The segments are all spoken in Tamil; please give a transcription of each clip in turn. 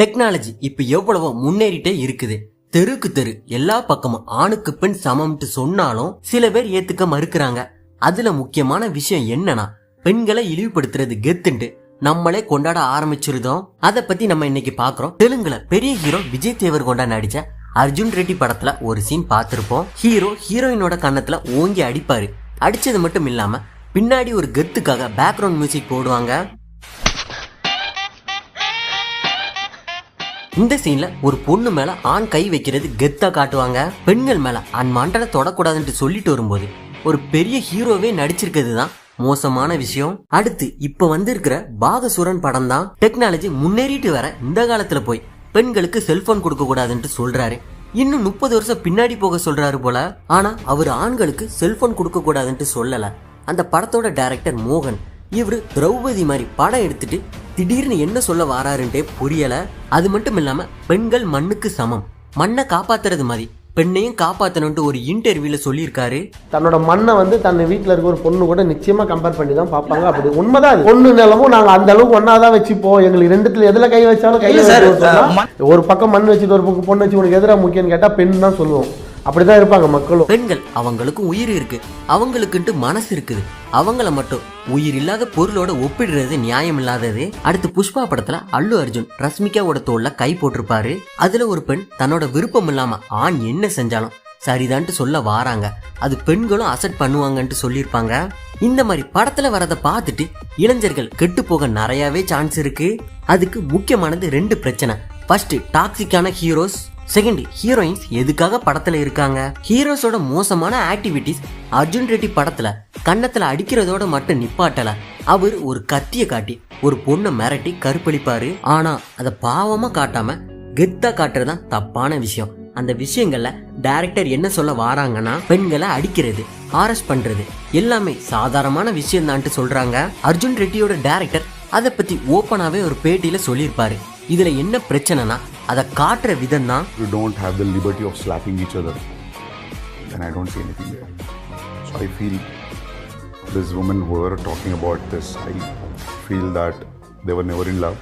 டெக்னாலஜி இப்ப எவ்வளவோ முன்னேறிட்டே இருக்குது. தெருக்கு தெரு எல்லா பக்கமும் ஆணுக்கு பெண் சமம்ட்டு சொன்னாலும் சில பேர் ஏத்துக்க மறுக்கிறாங்க. அதுல முக்கியமான விஷயம் என்னன்னா பெண்களை இழிவுபடுத்துறது கெத்துன்ட்டு நம்மளே கொண்டாட ஆரம்பிச்சிருந்தோம் அத பத்தி நம்ம இன்னைக்கு பாக்குறோம். தெலுங்குல பெரிய ஹீரோ விஜய் தேவர்கொண்டா நடிச்ச அர்ஜுன் ரெட்டி படத்துல ஒரு சீன் பார்த்திருப்போம் ஹீரோ ஹீரோயினோட கன்னத்துல ஓங்கி அடிப்பாரு. அடிச்சது மட்டும் இல்லாம பின்னாடி ஒரு கெத்துக்காக பேக்ரவுண்ட் மியூசிக் போடுவாங்க. இந்த சீன்ல ஒரு பொண்ணு மேல ஆண் கை வைக்கிறது கெத்தா காட்டுவாங்க. பெண்கள் மேல அன்மாண்டனை தொடக்கூடாதுன்ட்டு சொல்லிட்டு வரும்போது ஒரு பெரிய ஹீரோவே நடிச்சிருக்கிறது தான் மோசமான விஷயம். அடுத்து இப்ப வந்திருக்கிற பாகசுரன் படம் தான் டெக்னாலஜி முன்னேறிட்டு வர இந்த காலத்துல போய் பெண்களுக்கு செல்போன் கொடுக்க கூடாதுன்ட்டு சொல்றாரு. இன்னும் முப்பது வருஷம் பின்னாடி போக சொல்றாரு போல. ஆனா அவர் ஆண்களுக்கு செல்போன் கொடுக்க கூடாதுன்ட்டு சொல்லல. அந்த படத்தோட டைரக்டர் மோகன். இவரு திரௌபதி மாதிரி படம் எடுத்துட்டு திடீர்னு என்ன சொல்ல வாராருன்ட்டே புரியல. அது மட்டும் இல்லாம பெண்கள் மண்ணுக்கு சமம். மண்ணை காப்பாத்துறது மாதிரி பெண்ணையும் காப்பாத்தணும்ட்டு ஒரு இன்டர்வியூல சொல்லியிருக்காரு. தன்னோட மண்ணை வந்து தன் வீட்டில் இருக்க ஒரு பொண்ணு கூட நிச்சயமா கம்பேர் பண்ணி தான் பார்ப்பாங்க. அப்படி உண்மைதான் அது. பொண்ணு நிலமும் நாங்கள் அந்த அளவுக்கு ஒன்றா தான் வச்சுப்போம். எங்களுக்கு ரெண்டுத்துல எதுல கை வச்சாலும் கை ஒரு பக்கம் மண் வச்சுட்டு ஒரு பக்கம் பொண்ணு வச்சு உனக்கு எதிராக முக்கியம்னு கேட்டால் பெண் தான் சொல்லுவோம். அப்படிதான் இருப்பாங்க மக்களும். பெண்கள் அவங்களுக்கும் உயிர் இருக்கு. அவங்களுக்குன்ட்டு மனசு இருக்குது. அவங்கள மட்டும் உயிர் இல்லாத பொருளோட ஒப்பிடுறது நியாயம் இல்லாதது. அடுத்து புஷ்பா படத்துல அல்லு அர்ஜுன் ரஷ்மிகாவோட தோல்ல கை போட்டிருப்பாரு. அதுல ஒரு பெண் தன்னோட விருப்பம் இல்லாம ஆண் என்ன செஞ்சாலும் சரிதான்ட்டு சொல்ல வாராங்க. அது பெண்களும் அசட் பண்ணுவாங்கன்ட்டு சொல்லியிருப்பாங்க. இந்த மாதிரி படத்துல வரதை பார்த்துட்டு இளைஞர்கள் கெட்டு போக நிறையவே சான்ஸ் இருக்கு. அதுக்கு முக்கியமானது ரெண்டு பிரச்சனை. ஃபர்ஸ்ட் டாக்ஸிக்கான ஹீரோஸ் செகண்ட் ஹீரோயின்ஸ் எதுக்காக படத்துல இருக்காங்க? ஹீரோஸோட மோசமான ஆக்டிவிட்டிஸ் அர்ஜுன் ரெட்டி படத்துல கன்னத்துல அடிக்கிறதோட மட்டும் நிப்பாட்டல. அவர் ஒரு கத்திய காட்டி ஒரு பொண்ணை மிரட்டி கருப்பளிப்பாரு. ஆனா அதை பாவமா காட்டாம கெத்தா காட்டுறதுதான் தப்பான விஷயம். அந்த விஷயங்கள்ல டைரக்டர் என்ன சொல்ல வாராங்கன்னா பெண்களை அடிக்கிறது ஆரஸ்ட் பண்றது எல்லாமே சாதாரணமான விஷயம் தான்ட்டு சொல்றாங்க. அர்ஜுன் ரெட்டியோட டைரக்டர் அதை பத்தி ஓப்பனாவே ஒரு பேட்டியில சொல்லியிருப்பாரு. இதுல என்ன பிரச்சனைனா அதை காட்டுற விதம் தான் you don't have the liberty of slapping each other, then I don't see anything there. So I feel these women who were talking about this, I feel that they were never in love.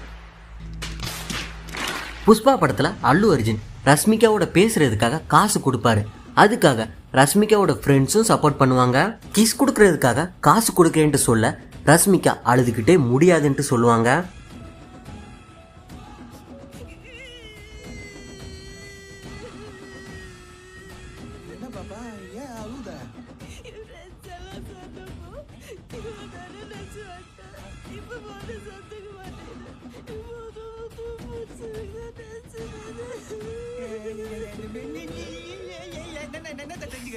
Pushpa படத்துல அல்லு அர்ஜுன் ரஷ்மிகாவோட பேசுறதுக்காக காசு கொடுப்பாரு அதுக்காக ரஷ்மிகாவோட ஃப்ரெண்ட்ஸும் சப்போர்ட் பண்ணுவாங்க கிஸ் கொடுக்கறதுக்காக காசு கொடுக்கறேன்ட்டு சொல்ல ரஷ்மிகா அழுதுகிட்டே முடியாதுன்ட்டு சொல்லுவாங்க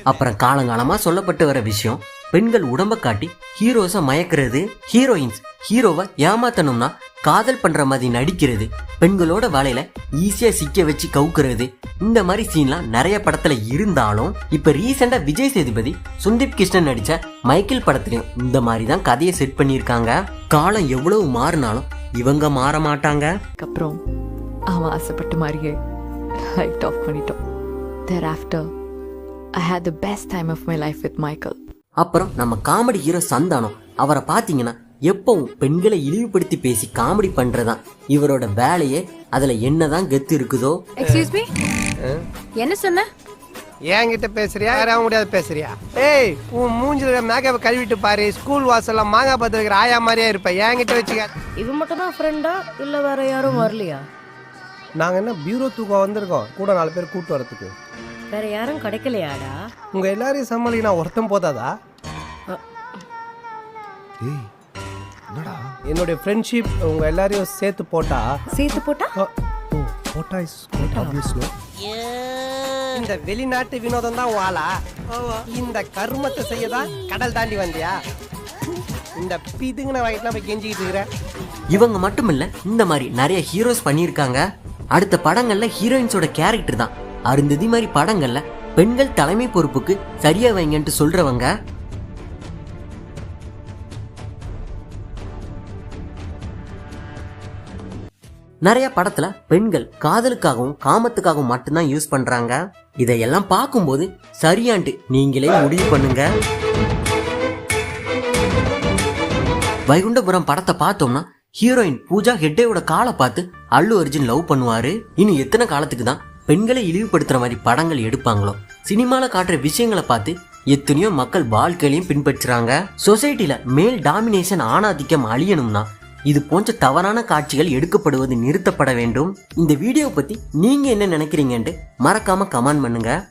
அப்புறம் காலங்காலமா சொல்லப்பட்டு வர விஷயம் பெண்கள் உடம்ப காட்டி ஹீரோஸை மயக்கிறது ஹீரோயின்ஸ் ஹீரோவை ஏமாத்தணும்னா காதல் பண்ற மாதிரி நடிக்கிறது பெண்களோட வேலையில ஈஸியா சிக்க வச்சு கவுக்குறது இந்த மாதிரி சீன்லாம் நிறைய படத்துல இருந்தாலும் இப்ப ரீசெண்டா விஜய் சேதுபதி சுந்தீப் கிருஷ்ணன் நடிச்ச மைக்கேல் படத்துலயும் இந்த மாதிரி தான் கதையை செட் பண்ணியிருக்காங்க. காலம் எவ்வளவு மாறினாலும் இவங்க மாற மாட்டாங்க. அதுக்கப்புறம் அவன் ஆசைப்பட்ட மாதிரியே லைட் ஆஃப் பண்ணிட்டோம். There after I had the best time of my life with Michael அப்புறம் நம்ம காமெடி ஹீரோ சந்தானம் அவரை பார்த்தீங்கன்னா எப்பவும் பெண்களை இழிவுபடுத்தி பேசி காமெடி பண்றதான் இவரோட வேலையே அதுல என்னதான் கெத்து இருக்குதோ? எக்ஸ்கியூஸ் மீ என்ன சொன்ன? என்கிட்ட பேசுறியா? யாராவது முடியாது பேசுறியா? ஏய் உன் மூஞ்சில மேக்கப் கழுவிட்டு பாரு. ஸ்கூல் வாசல்ல மாங்காய் பத்து வைக்கிற ஆயா மாதிரியே இருப்ப. என்கிட்ட வச்சுக்க. இது மட்டும் தான் ஃப்ரெண்டா இல்ல வேற யாரும் வரலையா? நாங்க என்ன பியூரோ தூக்கம் வந்திருக்கோம். கூட நாலு பேர் கூட்டு வரதுக்கு. வேற யாரும் கிடைக்கலையாடா? உங்க எல்லாரையும் சமாளிக்க நான் ஒருத்தன் போதாதா? என்னுடைய ஃப்ரெண்ட்ஷிப் உங்க எல்லாரையும் சேர்த்து போட்டா? சேர்த்து போட்டா? ஓ, போட்டா quite obvious, no? இந்த வெளிநாட்டு வினோதம் தான் வாழா இந்த கருமத்தை செய்ய தான் கடல் தாண்டி வந்தியா? இந்த பிதுங்கின வயிற்றுல போய் கெஞ்சிக்கிட்டு இருக்கிற? இவங்க மட்டும் இல்ல இந்த மாதிரி நிறைய ஹீரோஸ் பண்ணியிருக்காங்க. அடுத்த படங்கள்ல ஹீரோயின்ஸோட கேரக்டர் தான். அருந்ததி மாதிரி படங்கள்ல பெண்கள் தலைமை பொறுப்புக்கு சரியா வைங்கன்ட்டு சொல்றவங்க நிறைய படத்துல பெண்கள் காதலுக்காகவும் காமத்துக்காகவும் மட்டும்தான் யூஸ் பண்றாங்க. இதையெல்லாம் பார்க்கும்போது சரியான்ட்டு நீங்களே முடிவு பண்ணுங்க. வைகுண்டபுரம் படத்தை பார்த்தோம்னா ஹீரோயின் பூஜா ஹெட்டேவோட காலை பார்த்து அல்லு அர்ஜுன் லவ் பண்ணுவாரு. இன்னும் எத்தனை காலத்துக்கு தான் பெண்களை இழிவுபடுத்துற மாதிரி படங்கள் எடுப்பாங்களோ? சினிமால காட்டுற விஷயங்களை பார்த்து எத்தனையோ மக்கள் வாழ்க்கையிலையும் பின்பற்றுறாங்க. சொசைட்டில மேல் டாமினேஷன் ஆணாதிக்கம் அழியணும்னா இது போன்ற தவறான காட்சிகள் எடுக்கப்படுவது நிறுத்தப்பட வேண்டும். இந்த வீடியோ பத்தி நீங்க என்ன நினைக்கிறீங்கன்ட்டு மறக்காம கமெண்ட் பண்ணுங்க.